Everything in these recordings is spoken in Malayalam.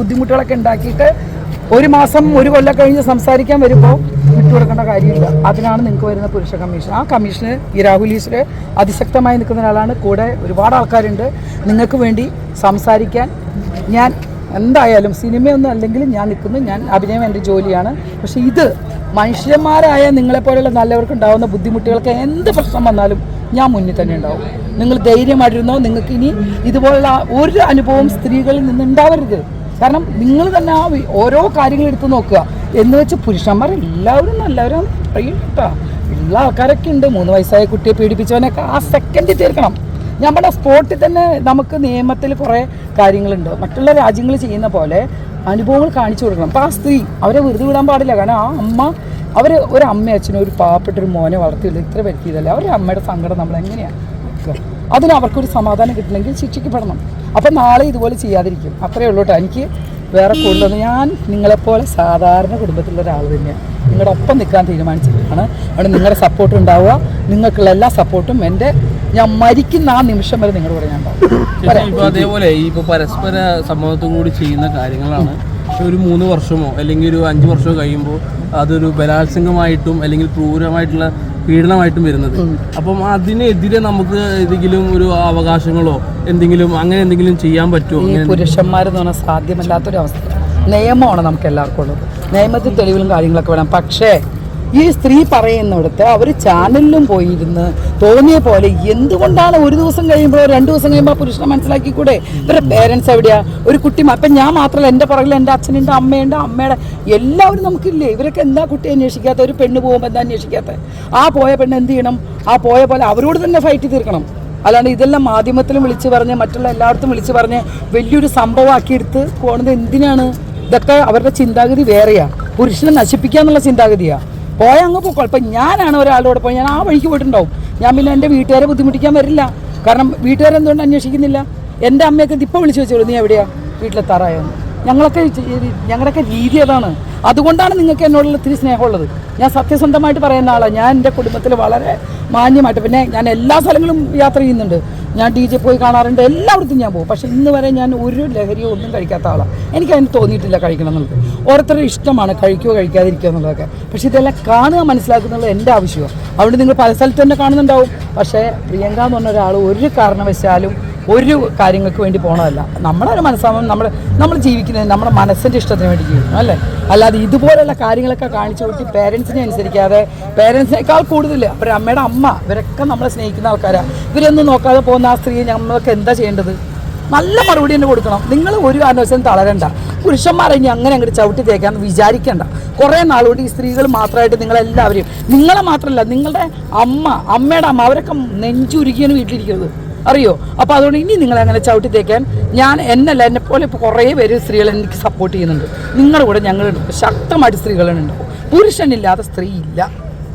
ബുദ്ധിമുട്ടുകളൊക്കെ ഉണ്ടാക്കിയിട്ട് ഒരു മാസം ഒരു കൊല്ലം കഴിഞ്ഞ് സംസാരിക്കാൻ വരുമ്പോൾ വിട്ടുകൊടുക്കേണ്ട കാര്യമില്ല. അതിനാണ് നിങ്ങൾക്ക് വരുന്ന പുരുഷ കമ്മീഷൻ. ആ കമ്മീഷന് ഈ രാഹുൽ ഈശ്വര് അതിശക്തമായി നിൽക്കുന്ന ഒരാളാണ്. കൂടെ ഒരുപാട് ആൾക്കാരുണ്ട്. നിങ്ങൾക്ക് വേണ്ടി സംസാരിക്കാൻ ഞാൻ എന്തായാലും സിനിമയൊന്നും അല്ലെങ്കിലും ഞാൻ നിൽക്കുന്നു. ഞാൻ അഭിനയം എന്റെ ജോലിയാണ്. പക്ഷേ ഇത് മനുഷ്യന്മാരായ നിങ്ങളെപ്പോലെയുള്ള നല്ലവർക്ക് ഉണ്ടാകുന്ന ബുദ്ധിമുട്ടുകൾക്ക് എന്ത് പ്രശ്നം വന്നാലും ഞാൻ മുന്നിൽ തന്നെ ഉണ്ടാവും. നിങ്ങൾ ധൈര്യമായിട്ടിരുന്നോ? നിങ്ങൾക്ക് ഇനി ഇതുപോലുള്ള ഒരു അനുഭവം സ്ത്രീകളിൽ നിന്ന് ഉണ്ടാവരുത് കാരണം നിങ്ങൾ തന്നെ ആ ഓരോ കാര്യങ്ങൾ എടുത്ത് നോക്കുക. എന്ന് വെച്ച് പുരുഷന്മാർ എല്ലാവരും നല്ലവരും. പറയും കേട്ടോ. ഉള്ള ആൾക്കാരൊക്കെ ഉണ്ട്. മൂന്ന് വയസ്സായ കുട്ടിയെ പീഡിപ്പിച്ചവനൊക്കെ ആ സെക്കൻഡിൽ തീർക്കണം. ഞാൻ പറഞ്ഞ സ്പോട്ടിൽ തന്നെ നമുക്ക് നിയമത്തിൽ കുറേ കാര്യങ്ങളുണ്ട്. മറ്റുള്ള രാജ്യങ്ങൾ ചെയ്യുന്ന പോലെ അനുഭവങ്ങൾ കാണിച്ചു കൊടുക്കണം. അപ്പോൾ ആ സ്ത്രീ അവരെ വെറുതെ വിടാൻ പാടില്ല. കാരണം ആ അമ്മ അവർ ഒരു അമ്മ അച്ഛനും ഒരു പാവപ്പെട്ട ഒരു മോനെ വളർത്തിയില്ല ഇത്ര വരുത്തിയതല്ലേ അവരുടെ അമ്മയുടെ സങ്കടം നമ്മൾ എങ്ങനെയാണ് അതിന് അവർക്കൊരു സമാധാനം കിട്ടണമെങ്കിൽ ശിക്ഷിക്കപ്പെടണം അപ്പം നാളെ ഇതുപോലെ ചെയ്യാതിരിക്കും. അത്രയേ ഉള്ളൂ കേട്ടോ. എനിക്ക് വേറെ കൂടുതലൊന്നും ഞാൻ നിങ്ങളെപ്പോലെ സാധാരണ കുടുംബത്തിലുള്ള ഒരാൾ തന്നെയാണ്. നിങ്ങളുടെ ഒപ്പം നിൽക്കാൻ തീരുമാനിച്ചിട്ടാണ് അവിടെ നിങ്ങളുടെ സപ്പോർട്ട് ഉണ്ടാവുക. നിങ്ങൾക്കുള്ള എല്ലാ സപ്പോർട്ടും എന്റെ ഞാൻ മരിക്കുന്ന ആ നിമിഷം വരെ നിങ്ങളുടെ കൂടെ ഞാൻ ഉണ്ടാവും അതേപോലെ ഈ ഇപ്പൊ പരസ്പര സമ്മതത്തോടു കൂടി ചെയ്യുന്ന കാര്യങ്ങളാണ്. പക്ഷെ ഒരു മൂന്ന് വർഷമോ അല്ലെങ്കിൽ ഒരു അഞ്ച് വർഷമോ കഴിയുമ്പോൾ അതൊരു ബലാത്സംഗമായിട്ടും അല്ലെങ്കിൽ ക്രൂരമായിട്ടുള്ള പീഡനമായിട്ടും വരുന്നത്. അപ്പം അതിനെതിരെ നമുക്ക് ഏതെങ്കിലും ഒരു അവകാശങ്ങളോ എന്തെങ്കിലും അങ്ങനെ എന്തെങ്കിലും ചെയ്യാൻ പറ്റുമോ? ഈ പുരുഷന്മാരെന്ന് പറഞ്ഞാൽ സാധ്യമല്ലാത്തൊരു അവസ്ഥ നിയമമാണ് നമുക്ക് എല്ലാവർക്കും ഉള്ളത്. നിയമത്തിൽ തെളിവുകളും കാര്യങ്ങളൊക്കെ വേണം. പക്ഷേ ഈ സ്ത്രീ പറയുന്നിടത്ത് അവർ ചാനലിലും പോയിരുന്ന് തോന്നിയ പോലെ എന്തുകൊണ്ടാണ് ഒരു ദിവസം കഴിയുമ്പോൾ രണ്ട് ദിവസം കഴിയുമ്പോൾ പുരുഷനെ മനസ്സിലാക്കിക്കൂടെ? ഇവരുടെ പേരൻസ് എവിടെയാ? ഒരു കുട്ടി അപ്പം ഞാൻ മാത്രമല്ല എന്റെ പുറകിൽ എന്റെ അച്ഛനുണ്ട് അമ്മയുണ്ട് അമ്മയുടെ എല്ലാവരും നമുക്കില്ലേ? ഇവരൊക്കെ എന്താ കുട്ടി അന്വേഷിക്കാത്ത? ഒരു പെണ്ണ് പോകുമ്പോൾ എന്താ അന്വേഷിക്കാത്ത? ആ പോയ പെണ്ണ് എന്ത് ചെയ്യണം? ആ പോയ പോലെ അവരോട് തന്നെ ഫൈറ്റ് തീർക്കണം. അല്ലാണ്ട് ഇതെല്ലാം മാധ്യമത്തിലും വിളിച്ചു പറഞ്ഞ് മറ്റുള്ള എല്ലായിടത്തും വിളിച്ചു പറഞ്ഞ് വലിയൊരു സംഭവമാക്കിയെടുത്ത് പോകുന്നത് എന്തിനാണ്? ഇതൊക്കെ അവരുടെ ചിന്താഗതി വേറെയാണ് പുരുഷനെ നശിപ്പിക്കുക എന്നുള്ള ചിന്താഗതിയാ. പോയ അങ്ങ് പോക്കോ ഇപ്പം ഞാനാണ് ഒരാളോട് പോയി. ഞാൻ ആ വഴിക്ക് പോയിട്ടുണ്ടാവും. ഞാൻ പിന്നെ എന്റെ വീട്ടുകാരെ ബുദ്ധിമുട്ടിക്കാൻ വരില്ല. കാരണം വീട്ടുകാരെന്തുകൊണ്ട് അന്വേഷിക്കുന്നില്ല? എന്റെ അമ്മയൊക്കെ ഇപ്പോൾ വിളിച്ചു വെച്ചോളൂ നീ എവിടെയാ? വീട്ടിലെത്താറായോ ഞങ്ങളൊക്കെ ഞങ്ങളൊക്കെ രീതി അതാണ്. അതുകൊണ്ടാണ് നിങ്ങൾക്ക് എന്നോടുള്ള ഇത്തിരി സ്നേഹമുള്ളത്. ഞാൻ സത്യസന്ധമായിട്ട് പറയുന്ന ആളാണ് ഞാൻ എന്റെ കുടുംബത്തിൽ വളരെ മാന്യമായിട്ട് പിന്നെ ഞാൻ എല്ലാ സ്ഥലങ്ങളും യാത്ര ചെയ്യുന്നുണ്ട്. ഞാൻ ഡി ജെ പോയി കാണാറുണ്ട് എല്ലായിടത്തും ഞാൻ പോകും. പക്ഷേ ഇന്ന് വരെ ഞാൻ ഒരു ലഹരിയോ ഒന്നും കഴിക്കാത്ത ആളാണ് എനിക്ക് അതിന് തോന്നിയിട്ടില്ല കഴിക്കണം എന്നുള്ളത്. ഓരോരുത്തരുടെ ഇഷ്ടമാണ് കഴിക്കുകയോ കഴിക്കാതിരിക്കുക എന്നുള്ളതൊക്കെ. പക്ഷേ ഇതെല്ലാം കാണുക മനസ്സിലാക്കുന്നുള്ളത് എന്റെ ആവശ്യമാണ്. അതുകൊണ്ട് നിങ്ങൾ പല സ്ഥലത്ത് തന്നെ കാണുന്നുണ്ടാവും. പക്ഷേ പ്രിയങ്ക എന്ന് പറഞ്ഞ ഒരാൾ ഒരു കാരണവശാലും ഒരു കാര്യങ്ങൾക്ക് വേണ്ടി പോകണമല്ല നമ്മളൊരു മനസ്സാമം നമ്മൾ നമ്മൾ ജീവിക്കുന്നത് നമ്മുടെ മനസ്സിന്റെ ഇഷ്ടത്തിന് വേണ്ടി ജീവിക്കണം അല്ലേ? അല്ലാതെ ഇതുപോലെയുള്ള കാര്യങ്ങളൊക്കെ കാണിച്ചു കൂട്ടി പേരൻസിനെ അനുസരിക്കാതെ പേരൻസിനേക്കാൾ കൂടുതൽ. അവരുടെ അമ്മയുടെ അമ്മ ഇവരൊക്കെ നമ്മളെ സ്നേഹിക്കുന്ന ആൾക്കാരാണ് ഇവരൊന്നും നോക്കാതെ പോകുന്ന ആ സ്ത്രീയെ നമ്മൾക്ക് എന്താ ചെയ്യേണ്ടത്? നല്ല മറുപടി തന്നെ കൊടുക്കണം. നിങ്ങൾ ഒരു കാരണവശാലും തളരണ്ട. പുരുഷന്മാരെ ഇനി അങ്ങനെ അങ്ങോട്ട് ചവിട്ടി തേക്കാന്ന് വിചാരിക്കണ്ട. കുറേ നാളുകൊണ്ട് ഈ സ്ത്രീകൾ മാത്രമായിട്ട് നിങ്ങളെല്ലാവരെയും നിങ്ങളെ മാത്രമല്ല നിങ്ങളുടെ അമ്മ അമ്മയുടെ അമ്മ അവരൊക്കെ നെഞ്ചുരുക്കിയാണ് വീട്ടിലിരിക്കുന്നത്. അറിയോ? അപ്പോൾ അതുകൊണ്ട് ഇനി നിങ്ങൾ അങ്ങനെ ചവിട്ടി തേക്കാൻ ഞാൻ എന്നല്ല എന്നെ പോലെ ഇപ്പോൾ കുറേ പേര് സ്ത്രീകൾ എനിക്ക് സപ്പോർട്ട് ചെയ്യുന്നുണ്ട്. നിങ്ങളുടെ കൂടെ ഞങ്ങളുണ്ട് ശക്തമായിട്ട് സ്ത്രീകളുണ്ട് പുരുഷനില്ലാത്ത സ്ത്രീ ഇല്ല.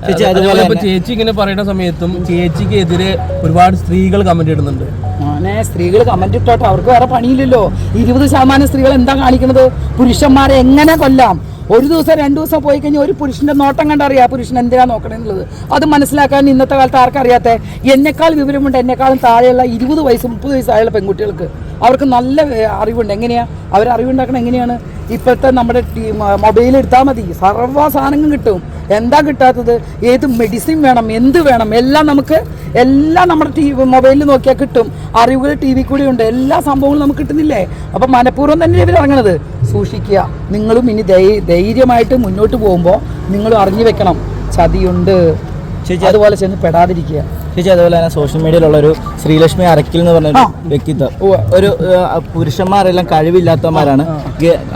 ചേച്ചി അതുപോലെ ചേച്ചി ഇങ്ങനെ പറയുന്ന സമയത്തും ചേച്ചിക്ക് എതിരെ ഒരുപാട് സ്ത്രീകൾ കമന്റ് ഇടുന്നുണ്ട്. മോനെ സ്ത്രീകൾ കമന്റ് ഇട്ടോട്ടെ അവർക്ക് വേറെ പണിയില്ലല്ലോ. ഇരുപത് ശതമാനം സ്ത്രീകൾ എന്താ കാണിക്കുന്നത് പുരുഷന്മാരെ എങ്ങനെ കൊല്ലാം? ഒരു ദിവസം രണ്ടു ദിവസം പോയി കഴിഞ്ഞാൽ ഒരു പുരുഷന്റെ നോട്ടം കണ്ടറിയാം. പുരുഷൻ എന്തിനാ നോക്കണെന്നുള്ളത്. അത് മനസ്സിലാക്കാൻ ഇന്നത്തെ കാലത്ത് ആർക്കറിയാത്ത? എന്നെക്കാൾ വിവരമുണ്ട് എന്നെക്കാളും താഴെയുള്ള ഇരുപത് വയസ്സ് മുപ്പത് വയസ്സായുള്ള പെൺകുട്ടികൾക്ക് അവർക്ക് നല്ല അറിവുണ്ട്. എങ്ങനെയാ? അവർ അറിവുണ്ടാക്കണം എങ്ങനെയാണ്? ഇപ്പോഴത്തെ നമ്മുടെ മൊബൈൽ എടുത്താൽ മതി. സർവ സാധനങ്ങളും കിട്ടും. എന്താ കിട്ടാത്തത്? ഏത് മെഡിസിൻ വേണം? എന്ത് വേണം? എല്ലാം നമുക്ക് എല്ലാം നമ്മുടെ ടി മൊബൈലിൽ നോക്കിയാൽ കിട്ടും. അറിവുകൾ ടി വി കൂടി ഉണ്ട്. എല്ലാ സംഭവങ്ങളും നമുക്ക് കിട്ടുന്നില്ലേ? അപ്പം മനഃപൂർവം തന്നെ ഇവർ ഇറങ്ങണത്. സൂക്ഷിക്കുക. നിങ്ങളും ഇനി ധൈര്യമായിട്ട് മുന്നോട്ട് പോകുമ്പോൾ നിങ്ങളും അറിഞ്ഞു വെക്കണം. ചതിയുണ്ട്. ചേച്ചി അതുപോലെ ചെന്ന് പെടാതിരിക്കുക. ചേച്ചി അതുപോലെ തന്നെ സോഷ്യൽ മീഡിയയിലുള്ള ഒരു ശ്രീലക്ഷ്മി അരക്കിൽ എന്ന് പറഞ്ഞ വ്യക്തിത്വം. ഒരു പുരുഷന്മാരെല്ലാം കഴിവില്ലാത്തവന്മാരാണ്.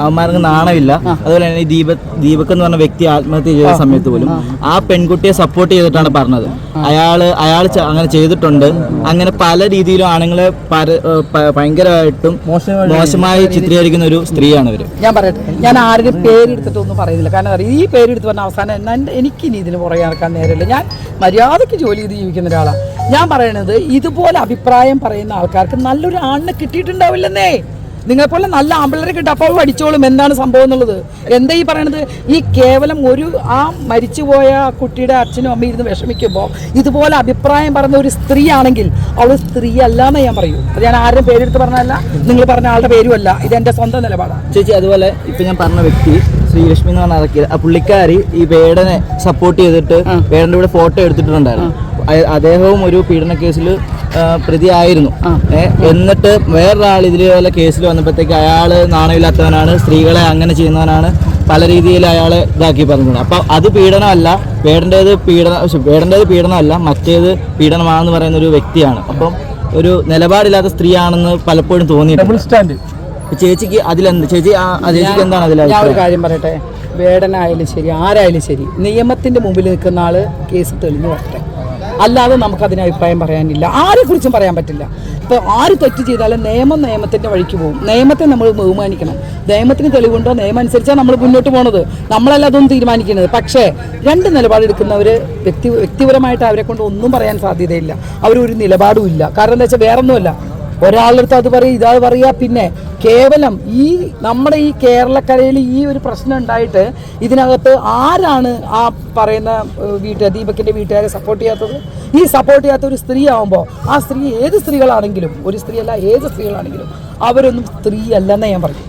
അവന്മാർക്ക് നാണമില്ല. അതുപോലെ തന്നെ ദീപ ദീപക് എന്ന് പറഞ്ഞ വ്യക്തി ആത്മഹത്യ ചെയ്ത സമയത്ത് പോലും ആ. പെൺകുട്ടിയെ സപ്പോർട്ട് ചെയ്തിട്ടാണ് പറഞ്ഞത്. അയാൾ അയാൾ അങ്ങനെ ചെയ്തിട്ടുണ്ട്. അങ്ങനെ പല രീതിയിലും ആണുങ്ങളെ ഭയങ്കരമായിട്ടും മോശമായി മോശമായി ചിത്രീകരിക്കുന്ന ഒരു സ്ത്രീയാണ് ഇവർ. ഞാൻ പറയട്ടെ. ഞാൻ ആരുടെയും പേരെടുത്തിട്ടൊന്നും പറയുന്നില്ല. കാരണം ഈ പേരെടുത്ത് പറഞ്ഞ അവസാനം എനിക്ക് ഇനി ഇതിന് പുറകെ നടക്കാൻ നേരമില്ല. ഞാൻ മര്യാദയ്ക്ക് ജോലി ചെയ്ത് ജീവിക്കുന്ന ഒരാളാണ് ഞാൻ പറയണത് ഇതുപോലെ അഭിപ്രായം പറയുന്ന ആൾക്കാർക്ക് നല്ലൊരു ആണിനെ കിട്ടിയിട്ടുണ്ടാവില്ലെന്നേ. നിങ്ങളെപ്പോലെ നല്ല ആമ്പിള്ളേരെ കിട്ടും. അപ്പോൾ അടിച്ചോളും എന്താണ് സംഭവം എന്നുള്ളത്? എന്താ ഈ പറയണത്? ഈ കേവലം ഒരു ആ മരിച്ചുപോയ കുട്ടിയുടെ അച്ഛനും അമ്മയും ഇരുന്ന് വിഷമിക്കുമ്പോൾ ഇതുപോലെ അഭിപ്രായം പറഞ്ഞ ഒരു സ്ത്രീ ആണെങ്കിൽ അവൾ സ്ത്രീ അല്ല എന്ന് ഞാൻ പറയൂ. അത് ഞാൻ ആരും പേരെടുത്ത് പറഞ്ഞല്ല നിങ്ങൾ പറഞ്ഞ ആളുടെ പേരുമല്ല ഇത് എന്റെ സ്വന്തം നിലപാടാണ്. ചേച്ചി അതുപോലെ ഇപ്പൊ ഞാൻ പറഞ്ഞ വ്യക്തി ശ്രീലക്ഷ്മി എന്ന് പറഞ്ഞ ആ പുള്ളിക്കാരി ഈ വേടനെ സപ്പോർട്ട് ചെയ്തിട്ട് വേടന്റെ കൂടെ ഫോട്ടോ എടുത്തിട്ടുണ്ടായിരുന്നു. അദ്ദേഹവും ഒരു പീഡന കേസിൽ പ്രതിയായിരുന്നു. എന്നിട്ട് വേറൊരാൾ ഇതിലെ കേസിൽ വന്നപ്പോഴത്തേക്ക് അയാൾ നാണമില്ലാത്തവനാണ് സ്ത്രീകളെ അങ്ങനെ ചെയ്യുന്നവനാണ് പല രീതിയിൽ അയാളെ ഇതാക്കി പറഞ്ഞത്. അപ്പോൾ അത് പീഡനമല്ല വേടേണ്ടത് പീഡന വേടേണ്ടത് പീഡനമല്ല മറ്റേത് പീഡനമാണെന്ന് പറയുന്ന ഒരു വ്യക്തിയാണ്. അപ്പം ഒരു നിലപാടില്ലാത്ത സ്ത്രീയാണെന്ന് പലപ്പോഴും തോന്നിയിട്ടുണ്ട്. ചേച്ചിക്ക് അതിലെന്ത്? ചേച്ചി ചേച്ചിക്ക് എന്താണ് അതിൽ ഞാൻ ഒരു കാര്യം പറയട്ടെ? വേടനായാലും ശരി ആരായാലും ശരി നിയമത്തിന്റെ മുമ്പിൽ നിൽക്കുന്ന ആൾ കേസ് തെളിഞ്ഞു വരട്ടെ. അല്ലാതെ നമുക്ക് അതിന് അഭിപ്രായം പറയാനില്ല. ആരെ കുറിച്ചും പറയാൻ പറ്റില്ല. ഇപ്പൊ ആര് തെറ്റ് ചെയ്താലും നിയമം നിയമത്തിന്റെ വഴിക്ക് പോകും. നിയമത്തെ നമ്മൾ ബഹുമാനിക്കണം. നിയമത്തിന് തെളിവുണ്ടോ? നിയമം അനുസരിച്ചാണ് നമ്മൾ മുന്നോട്ട് പോണത്. നമ്മളല്ല അതൊന്നും തീരുമാനിക്കുന്നത്. പക്ഷേ രണ്ട് നിലപാടെടുക്കുന്നവർ വ്യക്തി വ്യക്തിപരമായിട്ട് അവരെ കൊണ്ട് ഒന്നും പറയാൻ സാധ്യതയില്ല. അവരൊരു നിലപാടും ഇല്ല. കാരണം എന്താ വെച്ചാൽ വേറൊന്നുമല്ല. ഒരാളുടെ അടുത്ത് അത് പറയും ഇതാ പറയുക പിന്നെ കേവലം ഈ നമ്മുടെ ഈ കേരളക്കരയിൽ ഈ ഒരു പ്രശ്നം ഉണ്ടായിട്ട് ഇതിനകത്ത് ആരാണ് ആ പറയുന്ന വീട്ടുകാർ ദീപക്കിന്റെ വീട്ടുകാരെ സപ്പോർട്ട് ചെയ്യാത്തത്? ഈ സപ്പോർട്ട് ചെയ്യാത്ത ഒരു സ്ത്രീ ആവുമ്പോൾ ആ സ്ത്രീ ഏത് സ്ത്രീകളാണെങ്കിലും ഒരു സ്ത്രീയല്ല ഏത് സ്ത്രീകളാണെങ്കിലും അവരൊന്നും സ്ത്രീ അല്ലെന്നേ ഞാൻ പറയും.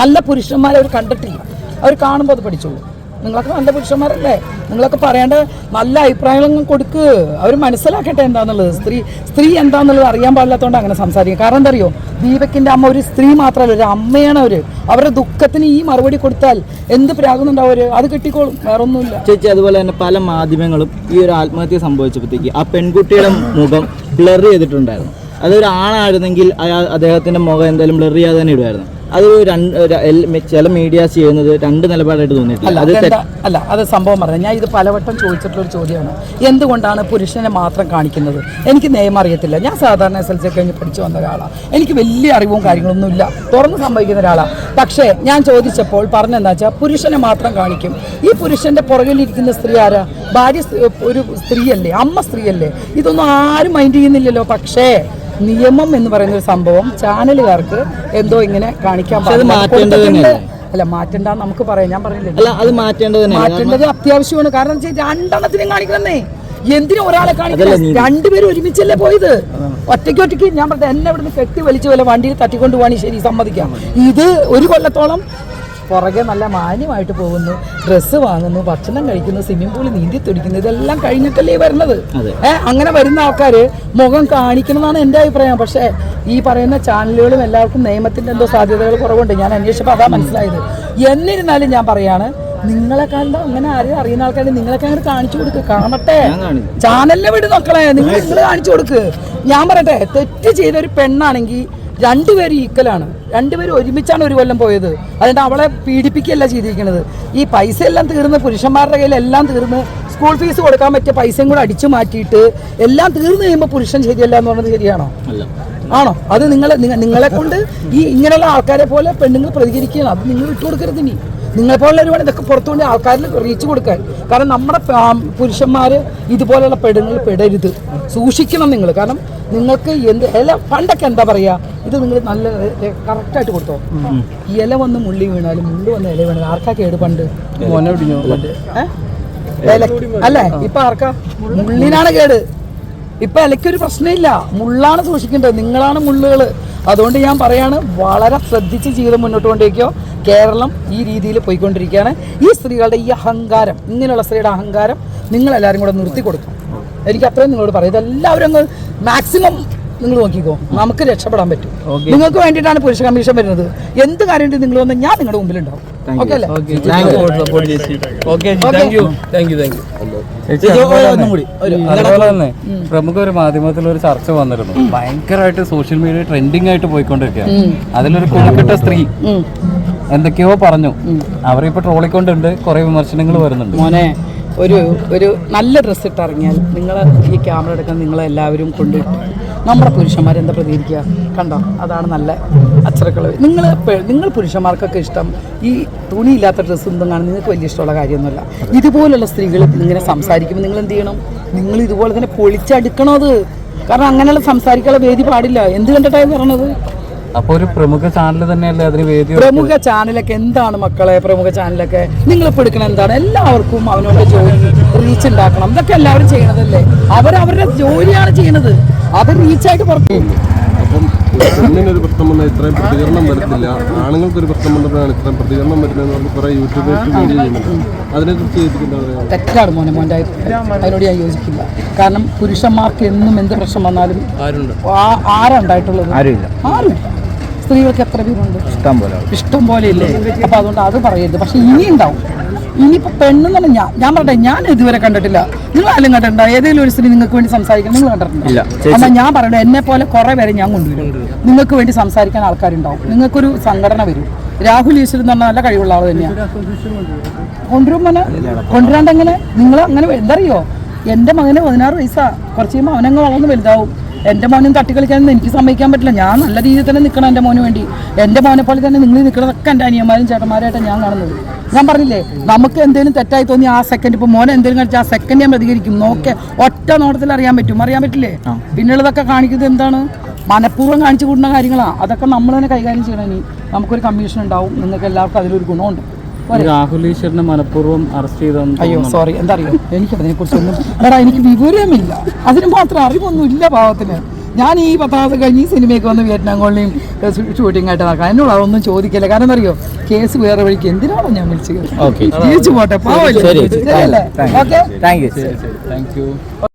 നല്ല പുരുഷന്മാരെ അവർ കണ്ടിട്ടില്ല. അവർ കാണുമ്പോൾ അത് പഠിച്ചോളൂ. നിങ്ങളൊക്കെ നല്ല പുരുഷന്മാരല്ലേ? നിങ്ങളൊക്കെ പറയേണ്ട നല്ല അഭിപ്രായങ്ങളൊന്നും കൊടുക്ക്. അവർ മനസ്സിലാക്കട്ടെ എന്താണെന്നുള്ളത് സ്ത്രീ സ്ത്രീ എന്താണെന്നുള്ളത് അറിയാൻ പാടില്ലാത്തതുകൊണ്ട് അങ്ങനെ സംസാരിക്കും. കാരണം എന്താ അറിയോ? ദീപക്കിന്റെ അമ്മ ഒരു സ്ത്രീ മാത്രമല്ല ഒരു അമ്മയാണ് അവർ അവരുടെ ദുഃഖത്തിന് ഈ മറുപടി കൊടുത്താൽ എന്ത് പ്രാകുന്നുണ്ടാവും അവർ അത് കിട്ടിക്കോളും. വേറെ ഒന്നുമില്ല ചേച്ചി അതുപോലെ തന്നെ പല മാധ്യമങ്ങളും ഈ ഒരു ആത്മഹത്യ സംഭവിച്ചപ്പോഴത്തേക്ക് ആ പെൺകുട്ടിയുടെ മുഖം ബ്ലർ ചെയ്തിട്ടുണ്ടായിരുന്നു. അതൊരു ആണായിരുന്നെങ്കിൽ അയാൾ അദ്ദേഹത്തിന്റെ മുഖം എന്തായാലും ബ്ലർ ചെയ്യാതെ തന്നെ ഇടുമായിരുന്നു. അത് രണ്ട് ചില മീഡിയാസ് ചെയ്യുന്നത് രണ്ട് നിലപാടായിട്ട് തോന്നിയിട്ടില്ല. അല്ല അത് സംഭവം പറഞ്ഞു ഞാൻ ഇത് പലവട്ടം ചോദിച്ചിട്ടുള്ള ഒരു ചോദ്യമാണ്. എന്തുകൊണ്ടാണ് പുരുഷനെ മാത്രം കാണിക്കുന്നത്? എനിക്ക് നിയമം അറിയത്തില്ല. ഞാൻ സാധാരണ എസ് എൽ സി കഴിഞ്ഞ് പഠിച്ചു വന്ന ഒരാളാണ് എനിക്ക് വലിയ അറിവും കാര്യങ്ങളൊന്നും ഇല്ല തുറന്ന് സംഭവിക്കുന്ന ഒരാളാണ് പക്ഷേ ഞാൻ ചോദിച്ചപ്പോൾ പറഞ്ഞെന്താ വെച്ചാൽ പുരുഷനെ മാത്രം കാണിക്കും. ഈ പുരുഷന്റെ പുറകിലിരിക്കുന്ന സ്ത്രീ ആരാ? ഭാര്യ ഒരു സ്ത്രീയല്ലേ? അമ്മ സ്ത്രീയല്ലേ? ഇതൊന്നും ആരും മൈൻഡ് ചെയ്യുന്നില്ലല്ലോ. പക്ഷേ നിയമം എന്ന് പറയുന്ന ഒരു സംഭവം ചാനലുകാർക്ക് എന്തോ ഇങ്ങനെ കാണിക്കാൻ പാടില്ല. അല്ല മാറ്റണ്ട നമുക്ക് പറയാം. ഞാൻ പറഞ്ഞില്ല? അല്ല അത് മാറ്റേണ്ടത് മാറ്റേണ്ടത് അത്യാവശ്യമാണ്. കാരണം രണ്ടെണ്ണത്തിനും കാണിക്കണമെന്നേ. എന്തിനും ഒരാളെ കാണിക്കില്ല. രണ്ടുപേരും ഒരുമിച്ചല്ലേ പോയത്? ഒറ്റയ്ക്ക് ഒറ്റയ്ക്ക് ഞാൻ പറഞ്ഞത് എന്നെ ഇവിടുന്ന് കെട്ടി വലിച്ചു വല്ല വണ്ടിയിൽ തട്ടിക്കൊണ്ടു പോവാണി ശരി സമ്മതിക്കാം. ഇത് ഒരു കൊല്ലത്തോളം പുറകെ നല്ല മാന്യമായിട്ട് പോകുന്നു. ഡ്രസ്സ് വാങ്ങുന്നു ഭക്ഷണം കഴിക്കുന്നു സ്വിമ്മിംഗ് പൂളിൽ നീന്തി തുടിക്കുന്നു. ഇതെല്ലാം കഴിഞ്ഞിട്ടല്ലേ വരുന്നത്? അതെ. ഏ അങ്ങനെ വരുന്ന ആൾക്കാര് മുഖം കാണിക്കണം എന്നാണ് എന്റെ അഭിപ്രായം. പക്ഷേ ഈ പറയുന്ന ചാനലുകളും എല്ലാവർക്കും നിയമത്തിന്റെ എന്തോ സാധ്യതകൾ കുറവുണ്ട്. ഞാൻ അന്വേഷിച്ചപ്പോൾ അതാ മനസ്സിലായത്. എന്നിരുന്നാലും ഞാൻ പറയാണ് നിങ്ങളെ കണ്ട അങ്ങനെ ആരും അറിയുന്ന ആൾക്കാർ നിങ്ങളൊക്കെ അങ്ങനെ കാണിച്ചു കൊടുക്ക്. കാണട്ടെ. ചാനലിനെ വിട് മക്കളെ. നിങ്ങൾ നിങ്ങൾ കാണിച്ചു കൊടുക്ക്. ഞാൻ പറയട്ടെ തെറ്റ് ചെയ്ത ഒരു പെണ്ണാണെങ്കിൽ രണ്ടുപേരും ഈക്വലാണ്. രണ്ടുപേരും ഒരുമിച്ചാണ് ഒരു കൊല്ലം പോയത്. അതുകൊണ്ട് അവളെ പീഡിപ്പിക്കുകയല്ല ചെയ്തിരിക്കുന്നത്. ഈ പൈസ എല്ലാം തീർന്ന് പുരുഷന്മാരുടെ കയ്യിൽ എല്ലാം തീർന്ന് സ്കൂൾ ഫീസ് കൊടുക്കാൻ പറ്റിയ പൈസയും കൂടെ അടിച്ചു മാറ്റിയിട്ട് എല്ലാം തീർന്നു കഴിയുമ്പോൾ പുരുഷൻ ശരിയല്ല എന്ന് പറയുന്നത് ശരിയാണോ? ആണോ? അത് നിങ്ങളെ നിങ്ങളെ കൊണ്ട് ഈ ഇങ്ങനെയുള്ള ആൾക്കാരെ പോലെ പെണ്ണുങ്ങൾ പ്രതികരിക്കുകയാണ്. അത് നിങ്ങൾ വിട്ടുകൊടുക്കരുത് ഇനി. നിങ്ങളെ പോലുള്ള ഒരുപാട് ഇതൊക്കെ പുറത്തുകൊണ്ട് ആൾക്കാരിൽ റീച്ച് കൊടുക്കാൻ. കാരണം നമ്മുടെ പുരുഷന്മാർ ഇതുപോലെയുള്ള പെടുങ്ങളിൽ പെടരുത്. സൂക്ഷിക്കണം നിങ്ങൾ കാരണം നിങ്ങൾക്ക് എന്ത് ഇല പണ്ടൊക്കെ എന്താ പറയുക ഇത് നിങ്ങൾ നല്ല കറക്റ്റായിട്ട് കൊടുത്തോ. ഇല വന്ന് മുള്ളി വീണാലും മുള്ളു വന്ന് ഇല വീണാലും ആർക്കാ കേട് പണ്ട്? അല്ലേ? ഇപ്പൊ ആർക്കാ? മുള്ളിനാണ് കേട്. ഇപ്പൊ ഇലയ്ക്കൊരു പ്രശ്നമില്ല. മുള്ളാണ് സൂക്ഷിക്കേണ്ടത്. നിങ്ങളാണ് മുള്ളുകൾ അതുകൊണ്ട് ഞാൻ പറയാണ് വളരെ ശ്രദ്ധിച്ച് ജീവിതം മുന്നോട്ട് കൊണ്ടേക്കോ. കേരളം ഈ രീതിയിൽ പോയിക്കൊണ്ടിരിക്കുകയാണ്. ഈ സ്ത്രീകളുടെ ഈ അഹങ്കാരം ഇങ്ങനെയുള്ള സ്ത്രീയുടെ അഹങ്കാരം നിങ്ങളെല്ലാവരും കൂടെ നിർത്തി കൊടുക്കും. എനിക്ക് അത്രയും നിങ്ങളോട് പറയും. ഇതെല്ലാവരും അങ്ങ് മാക്സിമം നിങ്ങൾ നോക്കിക്കോ. നമുക്ക് രക്ഷപ്പെടാൻ പറ്റും. നിങ്ങൾക്ക് വേണ്ടിയിട്ടാണ് പുരുഷ കമ്മീഷൻ വരുന്നത്. എന്ത് കാര്യം നിങ്ങൾ വന്ന് ഞാൻ നിങ്ങളുടെ മുമ്പിലുണ്ടാവും. ഓക്കെ അല്ലേ? പ്രമുഖ ഒരു മാധ്യമത്തിൽ ഒരു ചർച്ച വന്നിരുന്നു. ഭയങ്കരമായിട്ട് സോഷ്യൽ മീഡിയ ട്രെൻഡിങ് ആയിട്ട് പോയിക്കൊണ്ടിരിക്കുകയാണ്. അതിലൊരു കുണക്കെട്ട സ്ത്രീ എന്തൊക്കെയോ പറഞ്ഞു. അവരിപ്പോ ട്രോളിക്കൊണ്ടുണ്ട്. കുറെ വിമർശനങ്ങൾ വരുന്നുണ്ട്. മോനെ ഒരു ഒരു നല്ല ഡ്രസ്സ് ഇട്ടിറങ്ങിയാൽ നിങ്ങൾ ഈ ക്യാമറ എടുക്കാൻ നിങ്ങളെല്ലാവരും കൊണ്ടിട്ട് നമ്മുടെ പുരുഷന്മാർ എന്താ പ്രതികരിക്കുക? കണ്ടോ? അതാണ് നല്ല അച്ചടക്കൾ നിങ്ങൾ നിങ്ങൾ പുരുഷന്മാർക്കൊക്കെ ഇഷ്ടം ഈ തുണിയില്ലാത്ത ഡ്രസ്സ് ഒന്നും കാണാൻ നിങ്ങൾക്ക് വലിയ ഇഷ്ടമുള്ള കാര്യമൊന്നുമില്ല. ഇതുപോലുള്ള സ്ത്രീകൾ ഇങ്ങനെ സംസാരിക്കുമ്പോൾ നിങ്ങൾ എന്ത് ചെയ്യണം? നിങ്ങൾ ഇതുപോലെ തന്നെ പൊളിച്ചടുക്കണം അത്? കാരണം അങ്ങനെയുള്ള സംസാരിക്കാനുള്ള വേദി പാടില്ല. എന്ത് കണ്ടിട്ടാണ് പറയണത് അപ്പൊ ഒരു പ്രമുഖ ചാനൽ തന്നെയല്ലേ അതിന് വേദി പ്രമുഖ ചാനലൊക്കെ എന്താണ് മക്കളെ? പ്രമുഖ ചാനലൊക്കെ നിങ്ങളിപ്പോ എടുക്കണ എന്താണ്? എല്ലാവർക്കും അവനവന്റെ ജോലി റീച്ച് ഉണ്ടാക്കണം. ഇതൊക്കെ എല്ലാവരും ചെയ്യണതല്ലേ? അവർ അവരുടെ ജോലിയാണ് ചെയ്യണത്. അത് റീച്ചായിട്ട് പുറത്തു അപ്പം പെണ്ണിനൊരു പ്രശ്നം വന്നാൽ ഇത്രയും പ്രതികരണം വരത്തില്ല. ആണുങ്ങൾക്കൊരു പ്രശ്നം വന്നപ്പോഴാണ് ഇത്രയും പ്രതികരണം വരുന്നതെന്ന് പറഞ്ഞ് കുറേ യൂട്യൂബേഴ്സ് വീഡിയോ ചെയ്യുന്നുണ്ട്. അതിനെക്കുറിച്ച് പറയുക തെറ്റാണ് മോനെ മോന്റെ അതിനോട് ഞാൻ യോജിക്കില്ല. കാരണം പുരുഷന്മാർക്ക് എന്നും എന്ത് പ്രശ്നം വന്നാലും ആരുണ്ട്? ആ- ആരാ ആരുമില്ല. ആരും സ്ത്രീകൾക്ക് എത്ര പേരുണ്ട് ഇഷ്ടം പോലെ ഇഷ്ടം പോലെ ഇല്ലേ? അപ്പൊ അതുകൊണ്ട് അത് പറയരുത്. പക്ഷെ ഇനി ഉണ്ടാവും ഇനിയിപ്പോ പെണ്ണെന്നല്ല ഞാൻ ഞാൻ പറയട്ടെ ഞാൻ ഇതുവരെ കണ്ടിട്ടില്ല. നിങ്ങൾ ആരും കണ്ടിട്ടുണ്ടോ? ഏതെങ്കിലും ഒരു സ്ത്രീ നിങ്ങൾക്ക് വേണ്ടി സംസാരിക്കാൻ നിങ്ങൾ കണ്ടിട്ടുണ്ടോ? അപ്പൊ ഞാൻ പറയട്ടെ എന്നെ പോലെ കുറെ പേരെ ഞാൻ കൊണ്ടുവരും. നിങ്ങൾക്ക് വേണ്ടി സംസാരിക്കാൻ ആൾക്കാരുണ്ടാവും. നിങ്ങൾക്കൊരു സംഘടന വരും. രാഹുൽ ഈശ്വരൻ എന്ന് പറഞ്ഞാൽ നല്ല കഴിവുള്ള ആൾ തന്നെയാണ് കൊണ്ടുവരും മോനെ. കൊണ്ടുവരാണ്ട് എങ്ങനെ? നിങ്ങൾ അങ്ങനെ എന്തറിയോ എന്റെ മകന് പതിനാറ് വയസ്സാ. കുറച്ച് കഴിയുമ്പോൾ അവനങ്ങ് വളർന്ന് വലുതാവും. എന്റെ മോനും തട്ടി തട്ടിക്കളിക്കാനൊന്നും എനിക്ക് സമ്മതിക്കാൻ പറ്റില്ല. ഞാൻ നല്ല രീതിയിൽ തന്നെ നിൽക്കണം എന്റെ മോന് വേണ്ടി. എന്റെ മോനെ പോലെ തന്നെ നിങ്ങൾ നിൽക്കുന്നതൊക്കെ എന്റെ അനിയന്മാരും ചേട്ടന്മാരായിട്ടാണ് ഞാൻ കാണുന്നത്. ഞാൻ പറഞ്ഞില്ലേ നമുക്ക് എന്തെങ്കിലും തെറ്റായി തോന്നി ആ സെക്കൻഡ് ഇപ്പോൾ മോനെ എന്തെങ്കിലും കഴിച്ചാൽ ആ സെക്കൻഡ് ഞാൻ പ്രതികരിക്കും. നോക്കെ ഒറ്റ നോട്ടത്തിൽ അറിയാൻ പറ്റും. അറിയാൻ പറ്റില്ലേ? പിന്നുള്ളതൊക്കെ കാണിക്കുന്നത് എന്താണ്? മനഃപൂർവം കാണിച്ചു കൂടുന്ന കാര്യങ്ങളാണ് അതൊക്കെ നമ്മൾ തന്നെ കൈകാര്യം ചെയ്യണം ഇനി. നമുക്കൊരു കമ്മീഷൻ ഉണ്ടാവും. നിങ്ങൾക്ക് എല്ലാവർക്കും അതിലൊരു ഗുണമുണ്ട്? രാഹുൽ ഈശ്വരനെ മനഃപൂർവം അറസ്റ്റ് ചെയ്തെന്ന് അയ്യോ സോറി എന്താ അറിയോ എനിക്ക് അതിനെ കുറിച്ചൊന്നും എടാ എനിക്ക് വിവരമില്ല. അതിന് മാത്രം അറിവൊന്നും ഇല്ല പാവത്തിന്. ഞാൻ ഈ പത്താമത് കഴിഞ്ഞ് ഈ സിനിമയൊക്കെ വന്ന് വിയറ്റ്നാം കോളിനെയും ഷൂട്ടിംഗ് ആയിട്ട് നടക്കാം എന്നോട് അതൊന്നും ചോദിക്കില്ല. കാരണം അറിയോ കേസ് വേറെ വഴിക്ക് എന്തിനാണോ ഞാൻ വിളിച്ചത്? ഓക്കെ ജീവിച്ചു പോട്ടെ പാവല്ലേ. Okay thank you